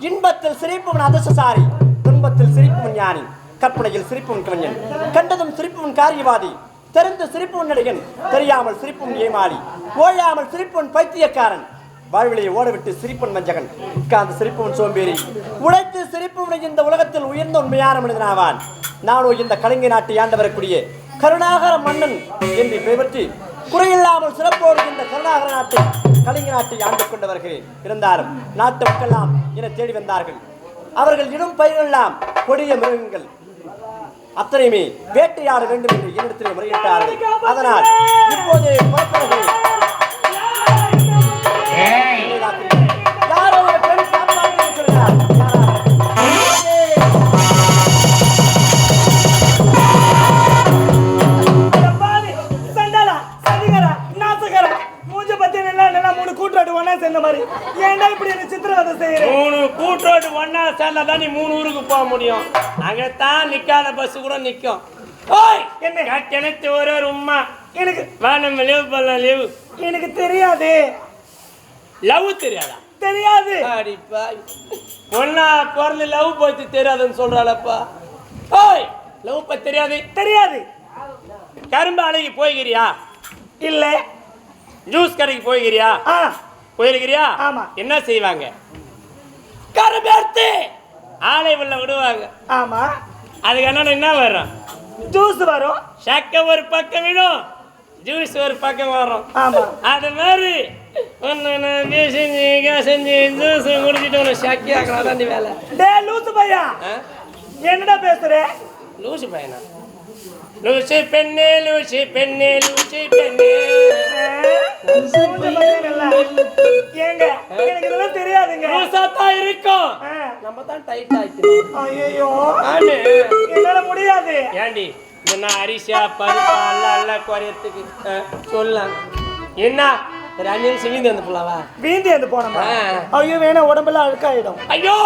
இன்பத்தில் சிரிப்பும் அதசசாரி துன்பத்தில் சிரிப்பும் ஞானி கற்பனையில் சிரிப்பும் கவிஞன் கண்டதும் சிரிப்பும் காரியவாதி தெரிந்து சிரிப்பும் நடிகன் தெரியாமல் சிரிப்பும் ஏமாளி ஓயாமல் சிரிப்பும் பைத்தியக்காரன் வாழ்விலையை ஓடவிட்டு சிரிப்பன் வஞ்சகன் உட்கார்ந்து சிரிப்பவன் சோம்பேறி உழைத்து சிரிப்பவன் இந்த உலகத்தில் உயர்ந்த உண்மையான மனிதனாவான். நானும் இந்த கலிங்க நாட்டை ஆண்டு வரக்கூடிய கருணாகர மன்னன் என்று பெயர்பற்றி குறையில்லாமல் சிறப்போடு இந்த கருணாகர நாட்டை கலிங்க நாட்டை ஆண்டு கொண்டு வருகிறேன். இருந்தாலும் நாட்டு மக்கள்லாம் என தேடி வந்தார்கள். அவர்கள் இடும் பயிரெல்லாம் கொடிய மிருகங்கள். அத்தனையுமே வேட்டையாட வேண்டும் என்று என்னிடத்தில் முறையிட்டார்கள். அதனால் இப்போது முடியும் அங்கத்தான் நிக்காத பஸ் கூட நிக்கும். ஓய்! என்ன? கட்டணத்து ஒரு ஒரு உம்மா. எனக்கு வேணும் லீவ் பண்ணலாம் லீவ் எனக்கு தெரியாது. லவ் தெரியாதா? தெரியாது. அடிப்பா ஒன்னா பிறந்து லவ் பத்தி தெரியாதுன்னு சொல்றாளப்பா. ஓய்! லவ் பத்தி தெரியாது. தெரியாது. கரும்பு அலைக்கு போய்கிறியா? இல்ல. ஜூஸ் கடைக்கு போய்கிறியா? ஆ. போயிருக்கிறியா? ஆமா. என்ன செய்வாங்க? கரும்பு எடுத்து ஆலை உள்ள விடுவாங்க. ஆமா. அதுக்கு என்ன என்ன வரும் ஜூஸ் வரும். சக்க ஒரு பக்கம் விடும். ஜூஸ் ஒரு பக்கம் வரும் ஆமா. அது மாதிரி ஒன்று நான் செஞ்சு செஞ்சு ஜூஸ் குடிச்சிட்டு ஒன்று சக்கி ஆக்கலாம் தான் வேலை. டே லூசு பையா? என்னடா பேசுற? லூசு பையனா? லூசு பெண்ணே லூசு பெண்ணே லூசு பெண்ணே. ஏங்க இருக்கும். நம்ம தான் டைட் ஆயிக்கணும் ஐயோ என்னால முடியாது. ஏண்டி என்ன அரிசியா பருப்பா அல்ல அல்ல குறையத்துக்கு சொல்லலாம். என்ன? அஞ்சு நிமிஷம் வீந்து வந்து போலாவா? வீந்தி வந்து போனோமா. ஐயோ வேணா உடம்பெல்லாம் அழுக்காயிடும். ஐயோ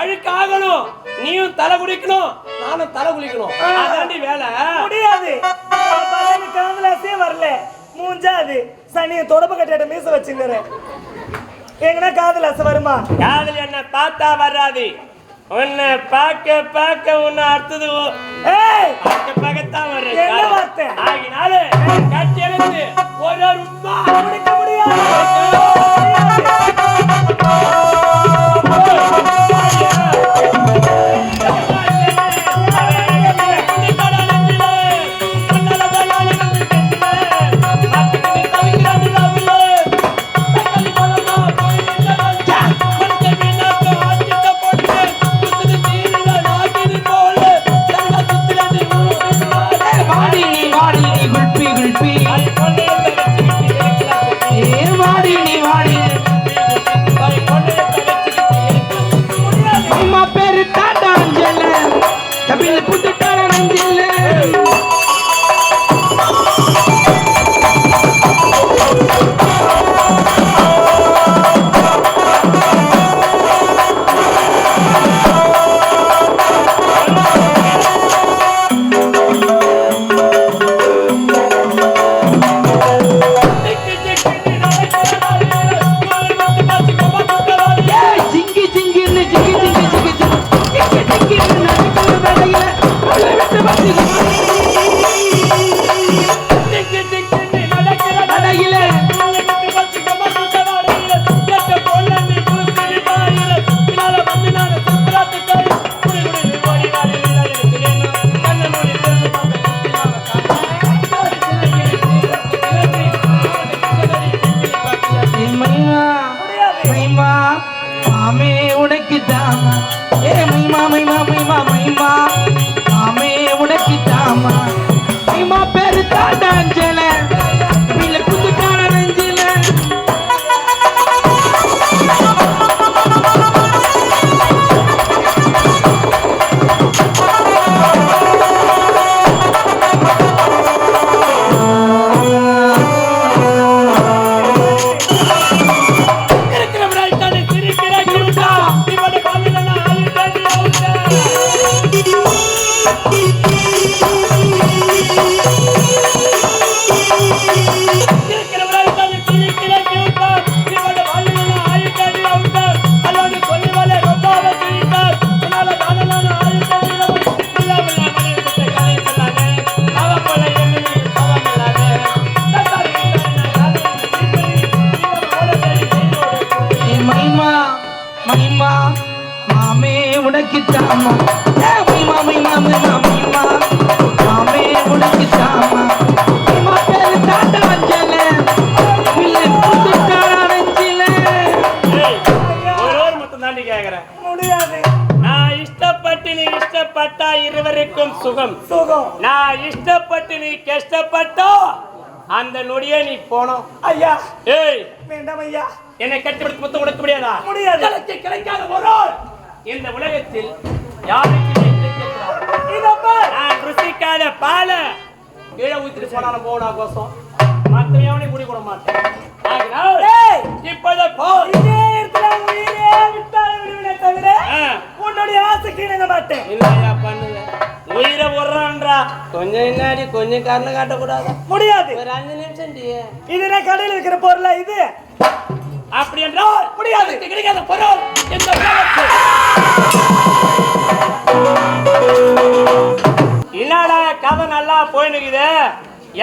அழுக்கு ஆகணும் நீயும் தலை குளிக்கணும். நானும் தலை குளிக்கணும். அதாண்டி வேலை. முடியாது. காதலாசே வரல. மூஞ்சா அது சனிய தொடப்பு கட்டிட்ட மீச வச்சுக்கிறேன் எங்கன்னா காதலாசை வருமா? காதல் என்ன? பார்த்தா வராது. உன்னை பார்க்க பார்க்க உன்னை அடுத்தது ஏய்! பார்க்க பார்க்கத்தான் வர்றேன். என்ன வார்த்தை? ஆகினால கட்டி எழுந்து ஒரு உம்மா. முடிக்க முடியாது. இஷ்டப்பட்டு நீ இஷ்டப்பட்டா இருவருக்கும் சுகம். சுகம். நான் இஷ்டப்பட்டு நீ கஷ்டப்பட்டோ அந்த நொடியே நீ போனோம் ஐயா. ஏய். வேண்டாம் ஐயா. என்னை கட்டிப்பிடித்து முத்தம் கொடுக்க முடியாதா? முடியாது. எனக்கு கிடைக்காத பொருள் இந்த உலகத்தில் யாருக்கு நான் ருசிக்காத பால கீழே ஊத்திட்டு போனாலும் போனா கோசம் மத்தவனை குடி கூட மாட்டேன். ஆகினால் ஏய். இப்போதை போ. மாட்டேன். இல்லையா பண்ணுங்க. உயிரை விடுறான்றா கொஞ்சம் என்னாடி கொஞ்சம் காரணம் காட்டக்கூடாதா? முடியாது. ஒரு அஞ்சு நிமிஷம் டியே இது என்ன கடையில் இருக்கிற பொருளா இது? அப்படி என்றால் முடியாது. கிடைக்காத பொருள் என்னடா கதை நல்லா போயினுக்குது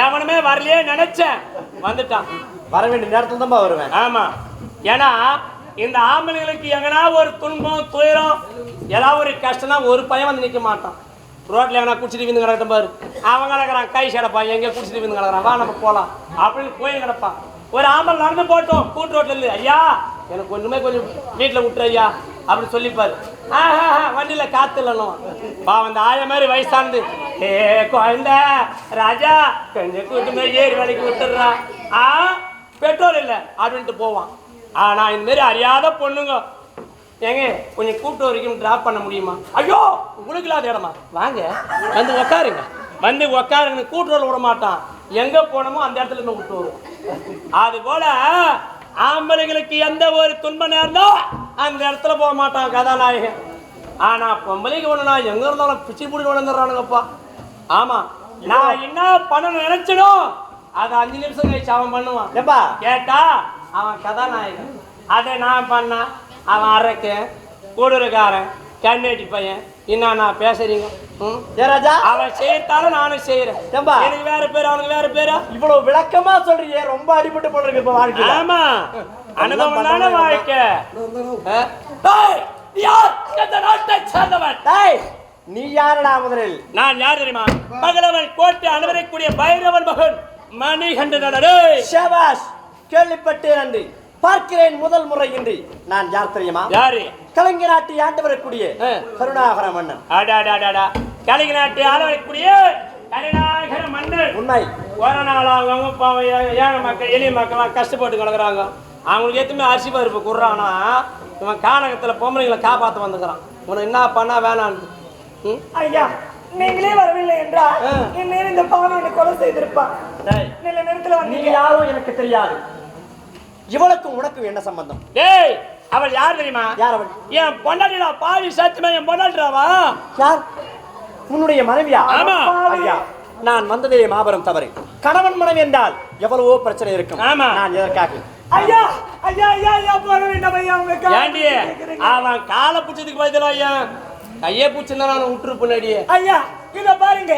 எவனுமே வரலையே நினைச்சேன். வந்துட்டான். வர வேண்டிய நேரத்துல தான் வருவேன். ஆமா. ஏன்னா இந்த ஆம்பளைங்களுக்கு எங்கனா ஒரு துன்பம் துயரம் ஏதாவது ஒரு கஷ்டம்னா ஒரு பையன் வந்து நிற்க மாட்டான். ரோட்டில் எவனா குடிச்சிட்டு விந்து கிடக்கட்டும் பாரு. அவன் கிடக்குறான் கை சேடப்பான். எங்கே குடிச்சிட்டு விந்து கிடக்கிறான். வா நம்ம போகலாம் அப்படின்னு போய் கிடப்பான். ஒரு ஆம்பளை நடந்து போட்டோம். கூட்டு ரோட்டில் இருந்து ஐயா எனக்கு ஒன்றுமே கொஞ்சம் வீட்டில் விட்டுரு ஐயா அப்படின்னு சொல்லிப்பார். ஆஹா வண்டியில் காத்து இல்லைன்னு பா அந்த ஆய மாதிரி வயசானது. ஏ குழந்த ராஜா கொஞ்சம் கூட்டு ஏறி வேலைக்கு விட்டுடுறான் ஆ பெட்ரோல் இல்லை அப்படின்ட்டு போவான். ஆனா இந்த மாதிரி அறியாத பொண்ணுங்க. ஏங்க கொஞ்சம் கூப்பிட்டு வரைக்கும் டிராப் பண்ண முடியுமா? ஐயோ உங்களுக்கு இல்லாத இடமா? வாங்க வந்து உக்காருங்க. வந்து உக்காருங்க கூட்டுறல விட மாட்டான். எங்க போனோமோ அந்த இடத்துல இருந்து விட்டு வருவோம். அது போல ஆம்பளைங்களுக்கு எந்த ஒரு துன்பம் நேர்ந்தோ அந்த இடத்துல போக மாட்டான் கதாநாயகன். ஆனா பொம்பளைக்கு ஒண்ணு நான் எங்க இருந்தாலும் பிச்சு பிடி வளர்ந்துடுறானுங்கப்பா. ஆமா நான் என்ன பண்ணணும் நினைச்சனும் அதை அஞ்சு நிமிஷம் கழிச்சு அவன் பண்ணுவான். கேட்டா அவன் கதாநாயகன். அதை நான் பண்ணா அவன் அரக்க கூடுறக்காரன் கண்ணேட்டி பையன் என்ன நான் பேசுறீங்க? ம்? ஏ ராஜா அவன் செய்யத்தாலும் நானும் செய்யறேன் ஏம்பா? எனக்கு வேற பேர் அவனுக்கு வேற பேரா? இவ்வளவு விளக்கமா சொல்றியே ரொம்ப அடிபட்டு போட்டிருக்கு இப்ப வாழ்க்கையில. ஆமா. அனுபவம் தானே வாழ்க்கை. யார்? எந்த நாட்டை சேர்ந்தவன்? டேய் நீ யாரடா முதலில்? நான் யார் தெரியுமா? பகலவன் கோட்டை அனுமதிக்கூடிய பைரவன் மகன் மணிகண்டன் டேய். கேள்விப்பட்டேன் நன்றி பார்க்கிறேன் முதல் முறை இன்றி நான் யார் தெரியுமா? யாரு? கலைஞர் நாட்டை ஆண்டு வரக்கூடிய. கருணாகர மன்னன். அடாடாடாடா கலிங்க நாட்டை ஆளக்கூடிய கருணாகர மன்னர் உண்மை. ஒரு நாள் அவங்க பாவம் ஏழை மக்கள் எளிய மக்கள்லாம் கஷ்டப்பட்டு கிடக்குறாங்க. அவங்களுக்கு எத்துமே அரிசி பருப்பு குடுறானா? இவன் கானகத்தில் பொம்பளைங்களை காப்பாற்ற வந்துக்கிறான். உனக்கு என்ன பண்ணா வேணான்னு? ஐயா நீங்களே வரவில்லை என்றால். இந்நேரம் இந்த பாவம் என்னை கொலை செய்திருப்பான் நேரத்துல நீ வந்தீங்க. யாரும் எனக்கு தெரியாது. இவளுக்கும் உனக்கும் என்ன சம்பந்தம்? டேய் அவள் யார் தெரியுமா? யார் அவள்? என் பொண்டாட்டிடா பாவி சத்தியமா என் பொண்டாட்டிடாவா? யார்? உன்னுடைய மனைவியா? ஆமா. ஐயா நான் வந்ததே மாபெரும் தவறு. கணவன் மனைவி என்றால் எவ்வளவோ பிரச்சனை இருக்கும். ஆமா. நான் எதற்காக ஐயா ஐயா ஐயா ஐயா போக வேண்டாம் ஐயா உங்க காலை ஏண்டி. அவன் காலை பிடிச்சதுக்கு பதிலா ஐயன் கையை பிடிச்சிருந்தா நான் விட்டுரு பின்னாடியே. ஐயா இத பாருங்க.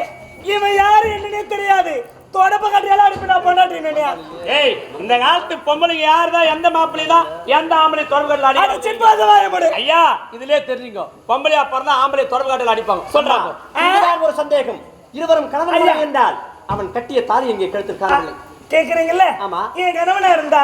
இவன் யாரு என்னன்னே தெரியாது. தொடப்ப கட்டியெல்லாம் அனுப்பி நான் பொண்டாட்டி நினையா ஏய் இந்த காலத்து பொம்பளைங்க யார் தான் எந்த மாப்பிள்ளை தான் எந்த ஆம்பளை தொடர்பு அடி வாயப்படு ஐயா இதுலயே தெரிஞ்சுங்க பொம்பளையா பிறந்தா ஆம்பளை தொடர்பு காட்டில் அடிப்பாங்க. சொல்றாங்க இதுதான் ஒரு சந்தேகம். இருவரும் கணவன் என்றால் அவன் கட்டிய தாலி எங்கே கழுத்தில் காணவில்லை கேக்குறீங்கல்ல? ஆமா. என் கணவனா இருந்தா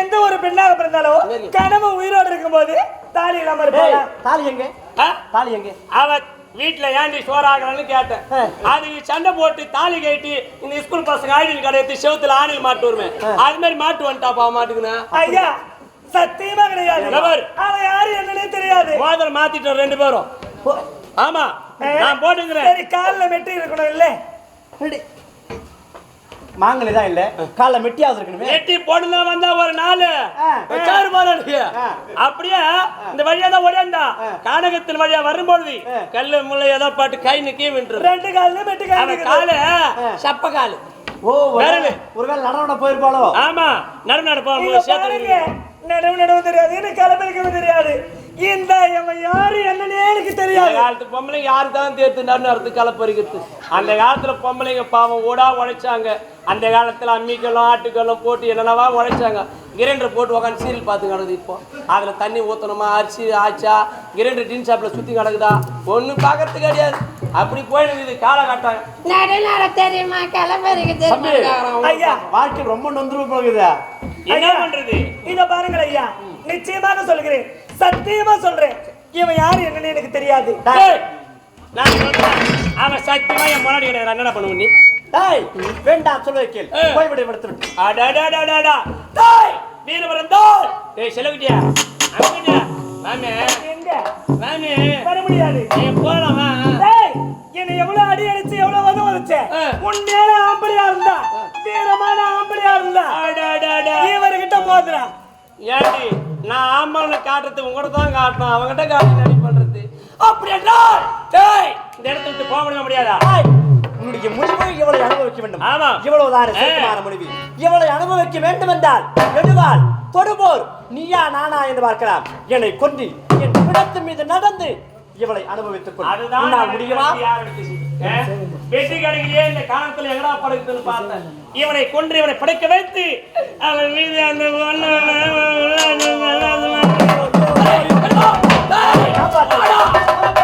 எந்த ஒரு பெண்ணாக பிறந்தாலும். கணவன் உயிரோடு இருக்கும்போது தாலி இல்லாம இருப்பாங்க தாலி எங்கே? ஆ? தாலி எங்கே? அவ வீட்டுல ஏன்டி சோறாகலன்னு கேட்டேன். ஆ. அதுக்கு சண்டை போட்டு தாலி கட்டி இந்த ஸ்கூல் பசங்க ஆயுள் கடை எடுத்து செவுத்துல ஆணில் மாட்டு வருவேன் அது மாதிரி மாட்டு வந்துட்டாப்பா மாட்டுக்குண்ணா ஐயா சத்தியமா கிடையாது. அவன் யாரு என்னன்னே தெரியாது. மோதிரம் மாத்திட்டோம் ரெண்டு பேரும். ஆமா நான் போட்டுக்கிறேன். சரி கால்ல மெட்டி இருக்கணும் இல்ல மாங்கனி தான் இல்ல. காலைல மெட்டியாவது இருக்கணுமே. எட்டி போடுனா வந்தா ஒரு நாள். ஆ. சாரு பாலாடி ஆ. அப்படியே இந்த வழியா தான் ஓடியாந்தா. கானகத்தின் வழியா வரும்பொழுது. கல்லு முள்ளை ஏதோ பாட்டு கை நிக்கே வின்று. ரெண்டு கால்ல மெட்டு கால் காலு சப்ப காலு. ஓ வேறனு. ஒருவேளை நடவட போயிருப்பாளோ? ஆமா நடு நடு சேர்த்து நடுவு நடுவு தெரியாது. எனக்கு கிளம்பிருக்கவும் தெரியாது இந்த இவன் யாரு என்னன்னே தெரியாது. காலத்து பொம்பளைங்க யாரு தான் தேர்த்து நடுநடுத்து கலப்பறிக்கிறது அந்த காலத்துல பொம்பளைங்க பாவம் ஓடா உழைச்சாங்க. அந்த காலத்துல அம்மிக்கெல்லாம் ஆட்டுக்கெல்லாம் போட்டு என்னென்னவா உழைச்சாங்க. கிரைண்டர் போட்டு உட்காந்து சீரியல் பார்த்து கிடக்குது இப்போ. அதுல தண்ணி ஊத்தணுமா? அரிசி ஆச்சா? கிரைண்டர் டீன் ஷாப்ல சுத்தி கிடக்குதா? ஒண்ணும் பார்க்கறது கிடையாது. அப்படி போயிடுது காலகட்டம். நடுநட தெரியுமா? தெரியுமா? ஐயா. வாழ்க்கை ரொம்ப நொந்துரு போகுதா. என்ன பண்றது? இத பாருங்கள் ஐயா. நிச்சயமாக சொல்கிறேன். சத்தியமா சொல்றேன். இவன் யாரு என்னன்னு எனக்கு தெரியாது. டேய், நான் சொல்றேன். அவன் சத்தியமா என் முன்னாடி கிடையாது என்னடா பண்ணுவ நீ? டேய். வேண்டாம் சொல்லுவை கேள். ஏ. போய்விடு எடுத்து விட்டு அடடடடடா. டேய், வீரபுரம் தோல். டேய், செலவுட்டியா? அங்கிட்டியா? வாமே, எங்க? வாமே. வர முடியாது. நீ போலாம். டேய், என்னை எவ்வளவு அடி அடிச்சு எவ்வளவு வந்து வந்துச்ச ஆ. உண்மையான ஆம்பளையா இருந்தா? வீரமான ஆம்பளையா இருந்தா? அடடடா. இவர்கிட்ட மோதுறா ஏண்டி, நான் ஆம்பளை காட்டுறது உங்ககிட்ட தான் காட்டணும். அவங்ககிட்ட காட்டி நடி பண்றது. அப்படி என்றால், டேய், இந்த இடத்த விட்டு போக முடியுமா முடியாதா? டேய், உன்னுடைய முடிவை இவளை அனுபவிக்க வேண்டும்? ஆமா. இவ்வளவுதான் ஏ. சுத்தமான முடிவு? இவளை அனுபவிக்க வேண்டும் என்றால் நெடுவாள் தொடுபோர் நீயா நானா என்று பார்க்கலாம். என்னை கொண்டு என் பிணத்து மீது நடந்து இவளை அனுபவித்துக் கொள். முடியுமா? வெற்றி கடையிலேயே இந்த காலத்துல எங்கடா படுக்குதுன்னு பார்த்தேன். இவனை கொன்று இவனை படைக்க வைத்து அவன் மீது அந்த எங்கே